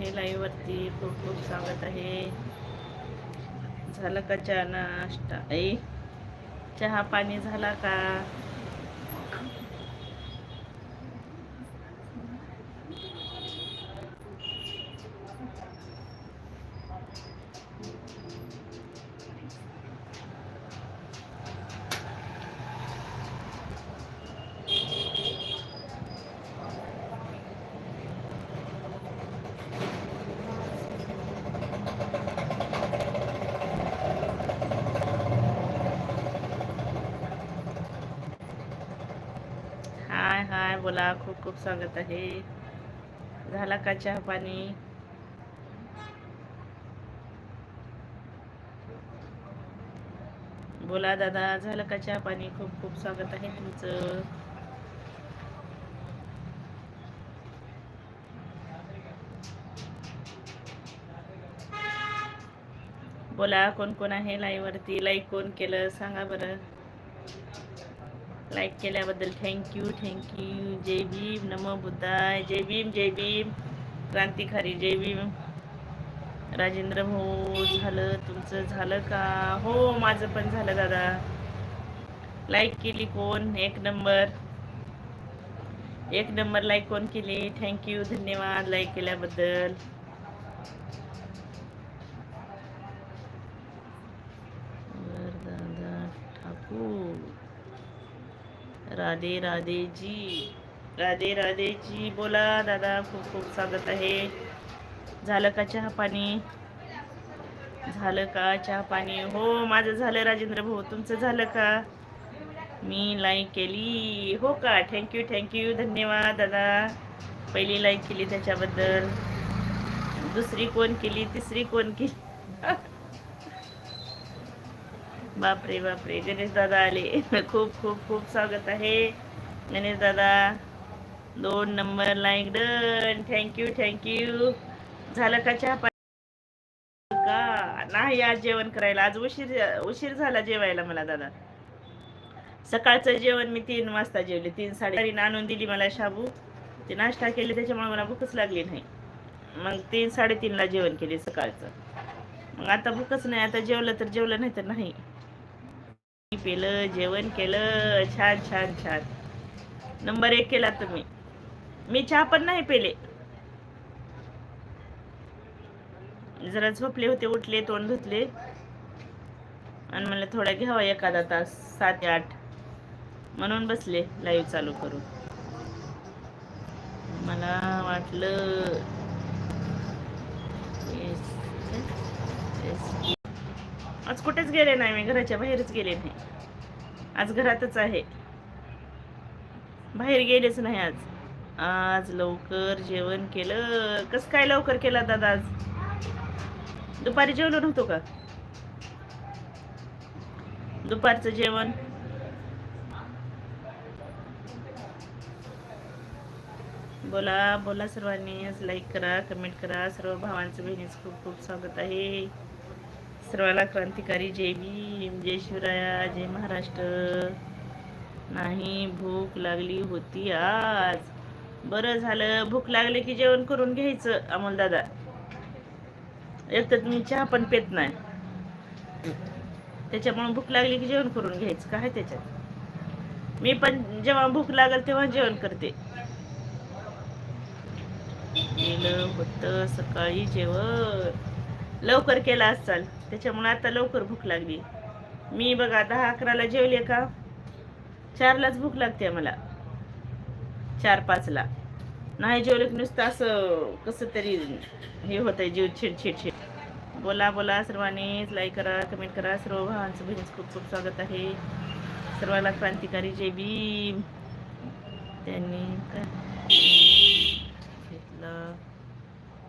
आहे लाईव्ह वरती खूप खूप स्वागत आहे. झालं का चहा नाश्ता? ऐ चहा पाणी झाला का? बोला खूप खूप स्वागत आहे. झाला का चहा पाणी? बोला दादा झालं का चहा पाणी? खूप खूप स्वागत आहे तुमचं. बोला कोण कोण आहे लाईव्ह वरती? लाईक कोण केलं? सांगा बरं. लाईक केल्याबद्दल थँक्यू थँक्यू जय भीम नमो बुद्धाय. जय भीम जय भीम. क्रांतिकारी जय भीम. राजेंद्र भाऊ झालं तुमचं झालं का? हो माझं पण झालं दादा. लाईक केली कोण? एक नंबर एक नंबर लाईक कोण केली? थँक्यू धन्यवाद. लाईक केल्याबद्दल दादा ठाकूर राधे राधे जी. राधे राधे जी बोला दादा खूप खूप स्वागत आहे. झालं का चहा पाणी? झालं का चहा पाणी? हो माझं झालं राजेंद्र भाऊ. तुमचं झालं का? मी लाईक केली. हो का? थँक्यू थँक्यू धन्यवाद दादा. पहिली लाईक केली त्याच्याबद्दल. दुसरी कोण केली? तिसरी कोण केली? बापरे बापरे. गणेश दादा आले. खूप खूप खूप स्वागत आहे. गणेश दादा दोन number like done. Thank you thank you झालं का चहा का? नाही आज जेवण करायला. आज उशीर उशीर झाला जेवायला मला दादा. सकाळचं जेवण मी तीन वाजता जेवले. तीन साडे आणून दिली मला शाबू. ते नाश्ता केली त्याच्यामुळे मला भूकच लागली नाही. मग तीन साडेतीनला जेवण केले सकाळचं. मग आता भूकच नाही. आता जेवलं तर जेवलं नाही तर नाही. पेलं जेवण केलं छान छान छान. नंबर एक केला तुम्ही. मी चहा पण नाही पेले. जरा झोपले होते उठले तोंड धुतले. आणि मला थोडा घ्यावा एखादा तास सात आठ. म्हणून बसले लाईव्ह चालू करून. मला वाटलं आज कुठेच गेले नाही मी घराच्या बाहेरच गेले नाही. आज घरातच आहे. बाहेर गेलेच नाही आज. आज लवकर जेवण केलं. कसं काय लवकर केला दादा आज? दुपारी जेवलो नव्हतो का? दुपारचं जेवण. बोला बोला सर्वांनी. आज लाईक करा कमेंट करा. सर्व भावांचं बहिणीचं खूप खूप स्वागत आहे. सर्वाला क्रांतिकारी. जय भीम जय शिवराया जय महाराष्ट्र. नाही भूक लागली होती आज. बरं झालं. भूक लागली की जेवण करून घ्यायचं अमोल दादा. एक तर तुम्ही चहा पण पेत नाही. त्याच्यामुळे भूक लागली की जेवण करून घ्यायचं. काय त्याच्यात? मी पण जेव्हा भूक लागल तेव्हा जेवण करते. केलं होतं सकाळी जेवण. लवकर केला असाल. त्याच्यामुळे आता लवकर भूक लागली. मी बघा दहा अकराला जेवले का? चारलाच भूक लागते मला चार पाचला नाही जेवलं की नुसतं असं कसं तरी हे होतंय जीव छेड छेड छेड. बोला बोला सर्वांनीच लाईक करा कमेंट करा. सर्व भावांचं बहिणीचं खूप खूप स्वागत आहे. सर्वांना क्रांतिकारी जे बी त्यांनी काय? घेतला.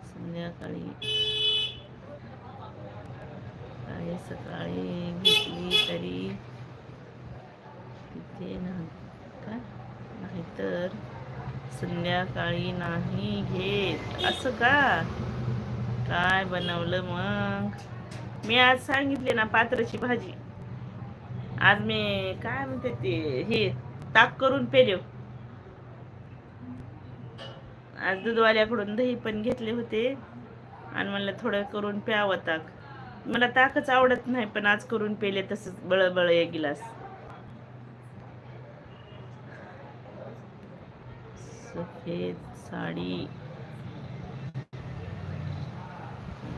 संध्याकाळी सकाळी सकाळी घेतली तरी तिथे ना काय? नाहीतर संध्याकाळी नाही घेत. असं का? काय बनवलं मग? मी आज सांगितले ना पात्राची भाजी. आज मी काय म्हणते ते हे ताक करून पेले आज दूधवाल्याकडून दही पण घेतले होते. आणि म्हणलं थोडं करून प्यावं ताक. मला ताकच आवडत नाही पण आज करून पेले तसंच बळबळ एक गिलास. सफेद साडी.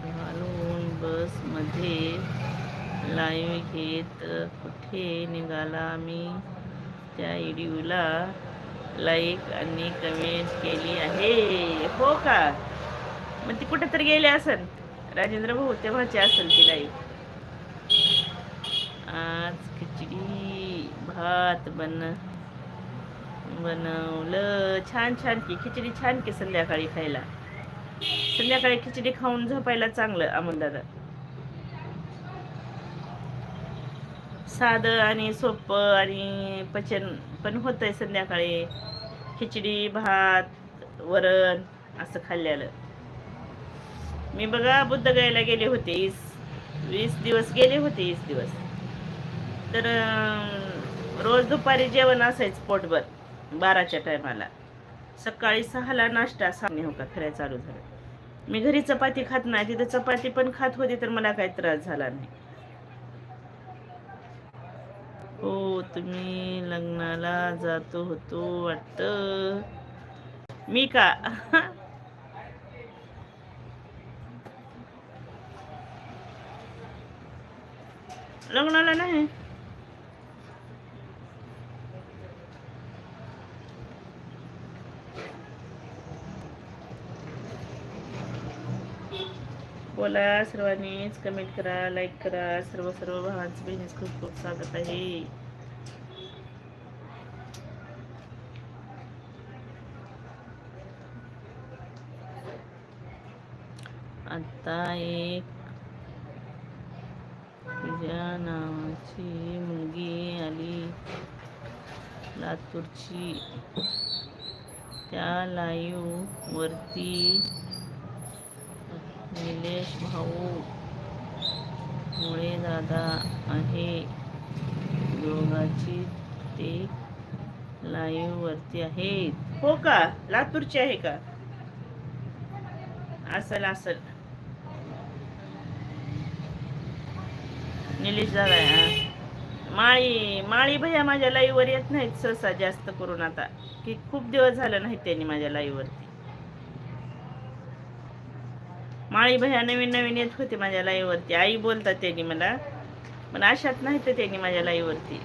घालून बसमध्ये लाईव्ह घेत कुठे निघाला मी? त्या व्हिडिओला लाईक आणि कमेंट केली आहे. हो का? मग ती कुठेतरी गेली असेल राजेंद्र भाऊ तेव्हाची असेल ती लाईव्ह आज खिचडी भात बन बनवलं छान छान की. खिचडी छान की संध्याकाळी खायला. संध्याकाळी खिचडी खाऊन झोपायला चांगलं अमोलदादा साधं आणि सोपं आणि पचन पण होतंय संध्याकाळी. खिचडी भात वरण असं खाल्ल्यालं. मी बघा बुद्धगयाला गेले होते. वीस वीस दिवस गेले होते वीस दिवस. तर रोज दुपारी जेवण असायचं पोटभर बाराच्या टायमाला. सकाळी सहाला नाश्ता सामने हो का फिरायला चालू झालं. मी घरी चपाती खात नाही तिथं चपाती पण खात होती तर मला काही त्रास झाला नाही. हो तुम्ही लग्नाला जातो होतो वाटत. मी का? लग्नाला नाही बोला सर्वांनीच कमेंट करा लाईक करा. सर्व सर्व भावांचं बहिणीच खूप खूप स्वागत आहे. आता एक माझ्या नावाची मुलगी आली. लातूरची. त्या लाईव्ह वरती निलेश भाऊ मुळे दादा आहे. दोघाची ते लाईव्ह वरती आहेत. हो का? लातूरची आहे का? असल असल. निलेश दादा माळी माळी भैया माझ्या लाईव्ह येत नाहीत सहसा जास्त करून आता. की खूप दिवस झालं नाही त्यांनी माझ्या लाईव्हवरती. माळी भैया नवीन नवीन येत होते माझ्या लाईव्हवरती. आई बोलतात त्यांनी मला. पण अशात नाही तर त्यांनी माझ्या लाईव्हवरती.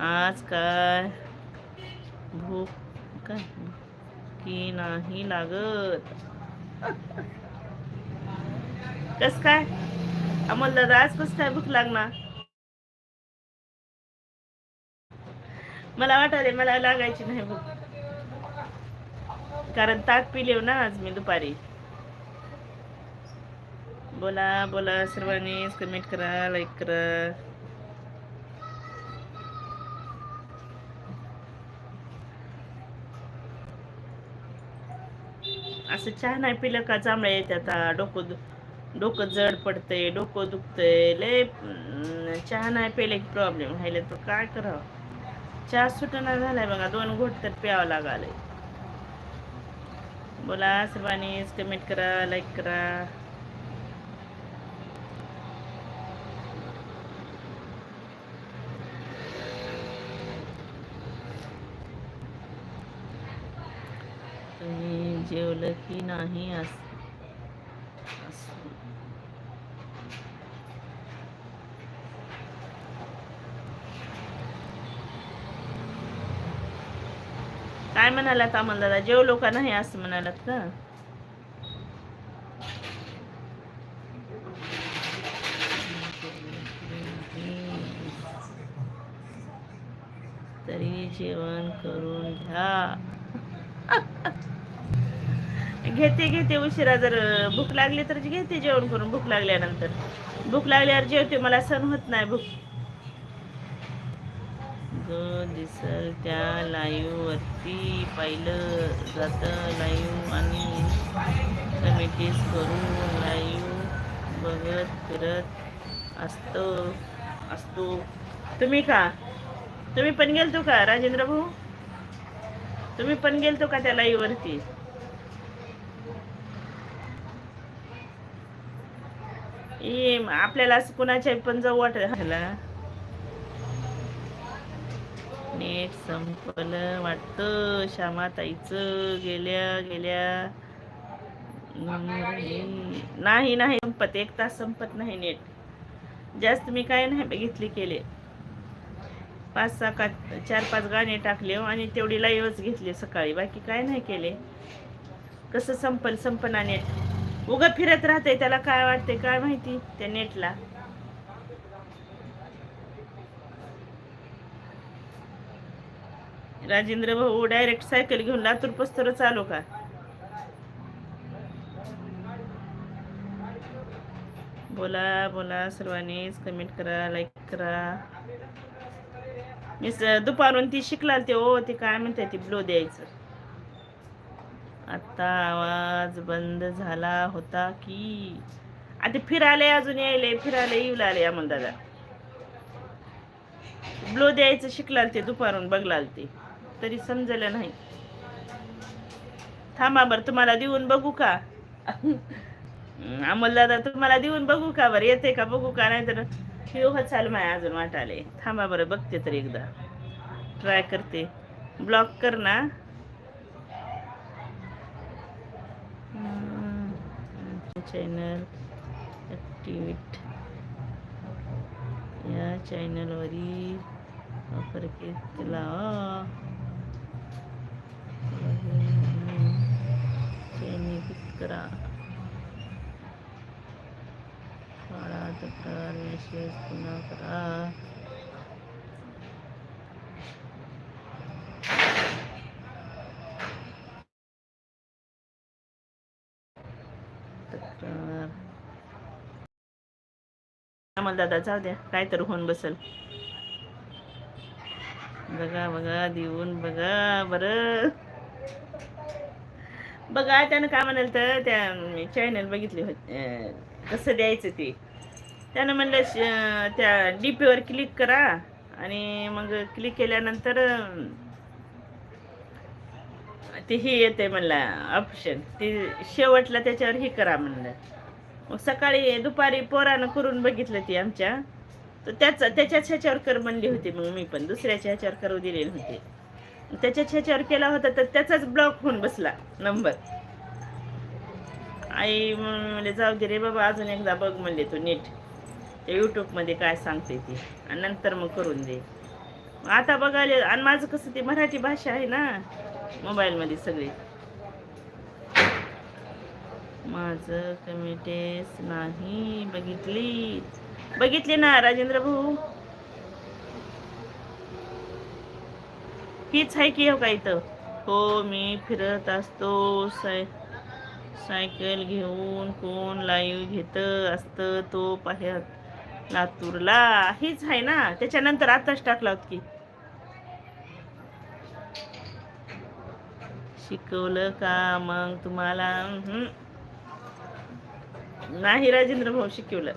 आज काय? भूक काय की नाही लागत. कस काय? आम्हाला दादा आज काय भूक लागणार? मला वाटायले मला लागायची नाही भूक. कारण ताक पिले हो ना आज मी दुपारी. बोला बोला सर्वांनी कमेंट करा लाईक करा. असं चहा नाही पिलं का जांभळ्या येतात आता डोकं दु- डोकं जड पडतंय डोकं दुखतंय लय चहा नाही प्यायला की प्रॉब्लेम व्हायला तर काय करावं? चहा सुटणार झालाय बघा दोन घोट तर प्यावं लागालंय. बोला सर्वांनीच कमेंट करा लाईक करा. जेवलं की नाही असं. काय म्हणालात दादा? जेवलो का नाही असं म्हणालात का? तरी जेवण करून घ्या. घेते घेते उशिरा जर भूक लागली तर घेते जेवण करून. भूक लागल्यानंतर. भूक लागल्यावर जेवते मला सण होत नाही भूक. जो दिसल त्या लाईववरती पाहिलं जातं लाईव्ह आणि कमिटीज करून लाईव्ह बघत फिरत असतो असतो. तुम्ही का? तुम्ही पण गेलतो का राजेंद्र भाऊ? तुम्ही पण गेलतो का त्या लाईववरती आपल्याला कुणाच्या पण जाऊ वाटत नेट संपलं. वाटतं श्यामाताईचं गेल्या गेल्या. नाही नाही संपत. एक तास संपत नाही नेट. जास्त मी काय नाही बघितले केले. पाच सहा का चार पाच गाणे टाकले आणि तेवढी लाईव्हच घेतली सकाळी. बाकी काय नाही केले. कसं संपल संपना नेट. उगं फिरत राहते त्याला काय वाटते काय माहिती? त्या नेटला. राजेंद्र भाऊ डायरेक्ट सायकल घेऊन लातूर पस्तर चालू का? बोला बोला सर्वांनीच कमेंट करा लाईक करा. मी दुपारून ती शिकलाल ते ओ ते काय म्हणते ती ब्लो द्यायचं. आता आवाज बंद झाला होता की. आता फिराले अजून यायले फिरायला येऊ लागले अमोल दादा. ब्लो द्यायचं शिकलाल ते दुपारून बघलाल ते. तरी समजलं नाही. थांबा बरं तुम्हाला देऊन बघू का? अमोल दादा तुम्हाला देऊन बघू का बरं? येते का बघू का? नाही तर हो चाल माय अजून वाटाले थांबा बरं बघते तर एकदा. ट्राय करते. ब्लॉक कर ना. चॅनल ॲक्टिव्हिट या चॅनलवरील वापर केला. तक्रार पुन्हा करा आम्हाला दादा जाऊ द्या काय तर होऊन बसल. बघा बघा देऊन बघा बरं. बघा त्यानं काय म्हणाल तर त्या चॅनल बघितली होती कसं द्यायचं ते. त्यानं म्हणलं श- त्या डीपीवर क्लिक करा. आणि मग क्लिक केल्यानंतर ते हे येते म्हणलं ऑप्शन. ते शेवटला त्याच्यावर हे करा म्हणलं. मग सकाळी दुपारी पोरानं करून बघितलं ती आमच्या. तर त्याच त्याच्याच ह्याच्यावर कर म्हणली होती मग मी पण. दुसऱ्याच्या ह्याच्यावर करू दिलेले होते. त्याच्याच ह्याच्यावर केला होता तर त्याचाच ब्लॉक होऊन बसला नंबर. आई मग म्हणले जाऊ दे रे बाबा अजून एकदा बघ म्हणले तू नीट. ते यूट्यूबमध्ये काय सांगते ती. आणि नंतर मग करून दे. आता बघायला आणि माझं कसं ते मराठी भाषा आहे ना मोबाईलमध्ये सगळी. माझं कमिटेस नाही बघितली. बघितली ना राजेंद्र भाऊ? हीच आहे की हो का इथं? हो मी फिरत असतो साय सायकल घेऊन कोण लाईव्ह घेत असतं तो पाहत. लातूरला. हीच आहे ना. त्याच्यानंतर आताच टाकला होत की. शिकवलं का मग तुम्हाला. नाही राजेंद्र भाऊ शिकवलं.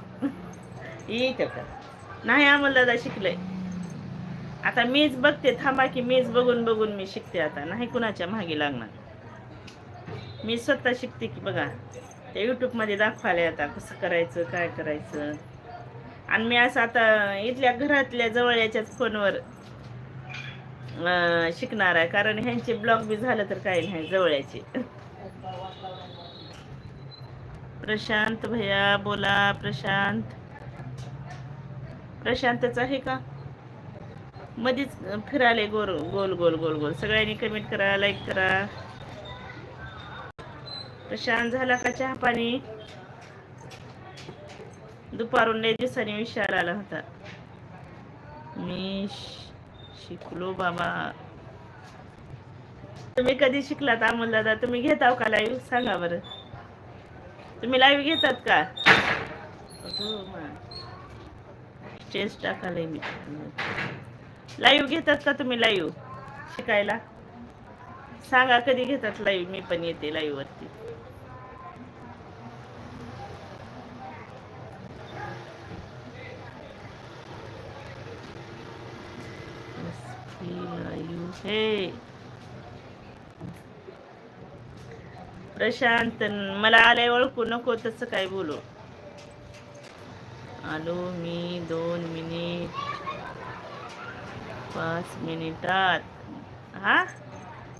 येत का नाही आम्हाला दादा शिकलंय. आता मीच बघते. थांबा की मीच बघून बघून मी शिकते आता. नाही कुणाच्या मागे लागणार. मी स्वतः शिकते की बघा. त्या यूट्यूबमध्ये दाखवाले आता कसं करायचं काय करायचं. आणि मी असं आता इथल्या घरातल्या जवळच्याच फोनवर शिकणार आहे. कारण ह्यांचे ब्लॉग बी झालं तर काही नाही जवळचे. प्रशांत भैया बोला. प्रशांत. प्रशांतच आहे का? मध्येच फिराले गोल गोल गोल गोल गोल. सगळ्यांनी कमेंट करा लाईक करा. प्रशांत झाला का चहा पाणी? दुपारून लय दिवसांनी विचार आला होता. मी शिकलो बाबा. तुम्ही कधी शिकलात अमोल दादा? तुम्ही घेताव का लाईव्ह सांगा बरं. तुम्ही लाईव्ह घेतात का? स्टेज टाकाले मी. लाईव्ह घेतात का तुम्ही लाईव्ह शिकायला? सांगा कधी घेतात लाईव्ह मी पण येते लाईव्ह वरती. लाईव्ह हे. प्रशांत मला आलंय ओळखू नको तसं काय बोलू. आलो मी दोन मिनिट पाच मिनिटात. हा?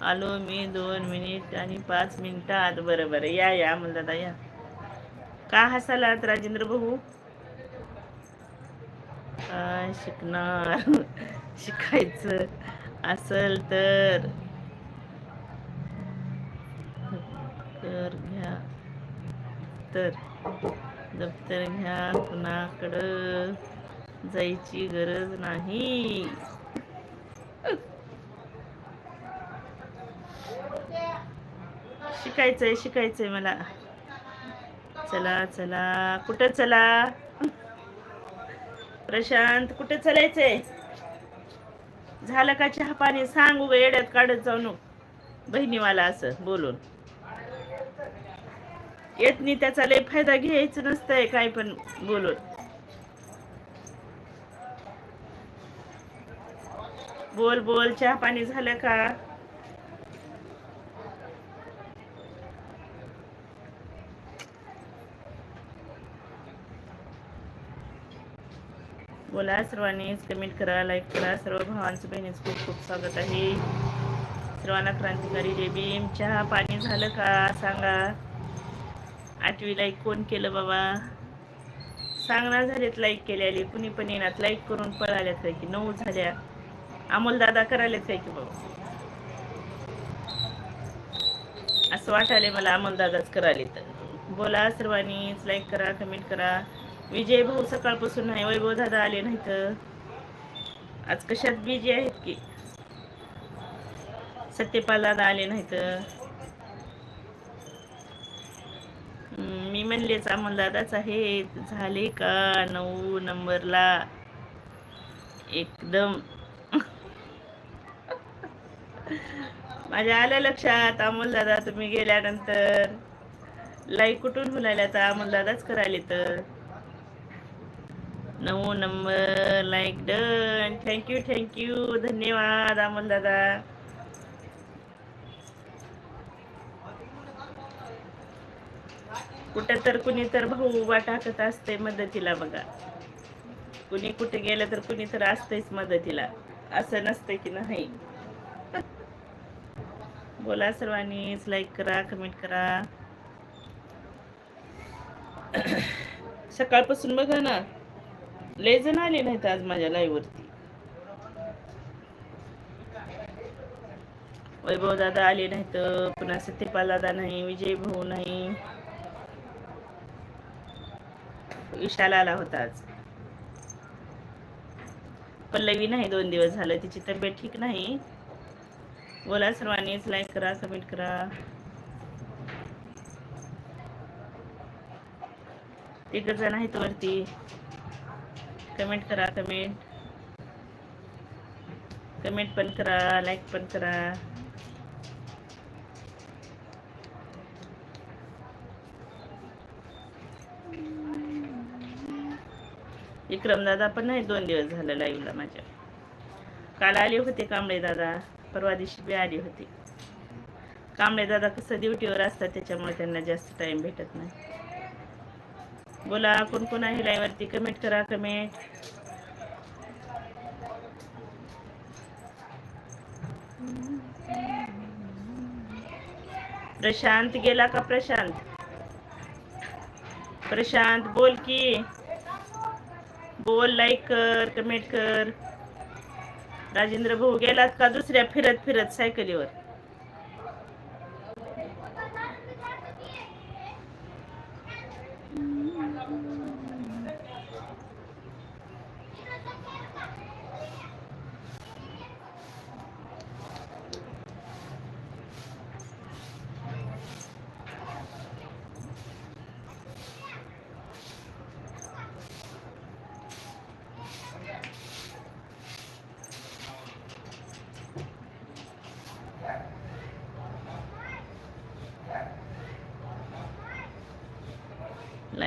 आलो मी दोन मिनिट आणि पाच मिनिटात. बरं बरं. या या दादा या. का हसालात राजेंद्र भाऊ? काय शिकणार? शिकायचं. असेल तर. दप्तर घ्या. तर दप्तर घ्या. कुणाकडं जायची गरज नाही. शिकायचंय शिकायचंय मला. चला चला. कुठं चला? प्रशांत कुठे चलायचंय? झालं का चहा पाणी? सांग उभे येड्यात काढत जाऊ नको. बहिणीवाला असं बोलून. येत नाही त्याचा लय फायदा घ्यायचं नसतंय काय पण बोलून. बोल बोल चहा पाणी झालं का? बोला सर्वांनीच कमेंट करा लाईक करा. सर्व भावांचं बहिणीचं खूप खूप स्वागत आहे. सर्वांना क्रांतिकारी जय चहा पाणी झालं का सांगा. आठवी लाईक कोण केलं बाबा? सांगणार झालेत लाईक केलेली कुणी पण येणार. लाईक करून पळाल्यात काय की नऊ झाल्या. अमोल दादा करायलेत काय की बाबा? असं वाटायले मला अमोल दादाच तर बोला सर्वांनीच लाईक करा कमेंट करा. विजय भाऊ सकाळपासून नाही वैभव दादा आले नाही तर आज कशात बिजी आहेत की? सत्यपाल दादा आले नाही तर मी म्हणलेच अमोल दादाच आहे झाले का? नऊ नंबरला. एकदम. माझ्या आल्या लक्षात अमोल दादा तुम्ही गेल्यानंतर. लाईक कुठून बोलायला? तर अमोल दादाच करायले तर नऊ number like done thank you thank you धन्यवाद अमोल दादा. कुठं तर कुणी तर भाऊ उभा टाकत असते मदतीला बघा. कुणी कुठे गेलं तर कुणी तर असतेच मदतीला. असं नसतं की नाही. बोला सर्वांनीच लाईक करा कमेंट करा. सकाळपासून बघा ना. लय जण आले नाहीत आज माझ्या लाईव्ह वरती. वैभव दादा आले नाहीत पुन्हा सत्यपाल दादा नाही विजय भाऊ नाही. विशाल आला होता आज. पल्लवी नाही दोन दिवस झालं तिची तब्येत ठीक नाही. बोला सर्वांनीच लाईक करा कमेंट करा. तिघ जण आहेत वरती. कमेंट करा कमेंट कमेंट पण करा लाईक पण करा. विक्रम दादा पण नाही दोन दिवस झालं लाईव्हला माझ्या. काल आले होते कांबळे दादा परवा दिवशी बी आली होती. कांबळे दादा कसं ड्युटीवर असतात त्याच्यामुळे त्यांना जास्त टाइम भेटत नाही. बोला कोण कोण आहे लाईव्हवरती कमेंट करा कमेंट प्रशांत गेला का प्रशांत? प्रशांत, बोल की. बोल लाईक कर कमेंट कर. राजेंद्र भाऊ गेलात का दुसऱ्या फिरत फिरत सायकलीवर?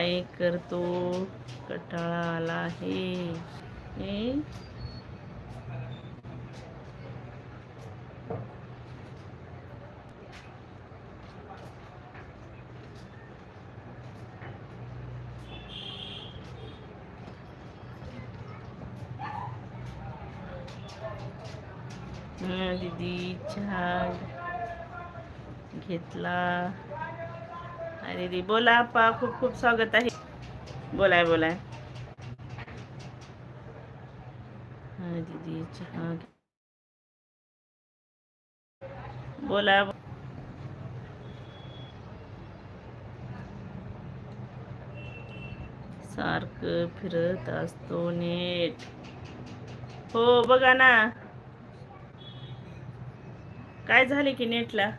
लाईक करतो? कटाळा आला आहे. हे दीदी चहा घेतला. अरे बोला आप्पा खूप खूप स्वागत आहे. बोलाय बोलाय. दीदी चहा बोला. सारखं फिरत असतो नेट. हो बघा ना. काय झाले की नेटला?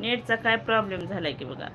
नेटचा काय प्रॉब्लेम झालाय की बघा?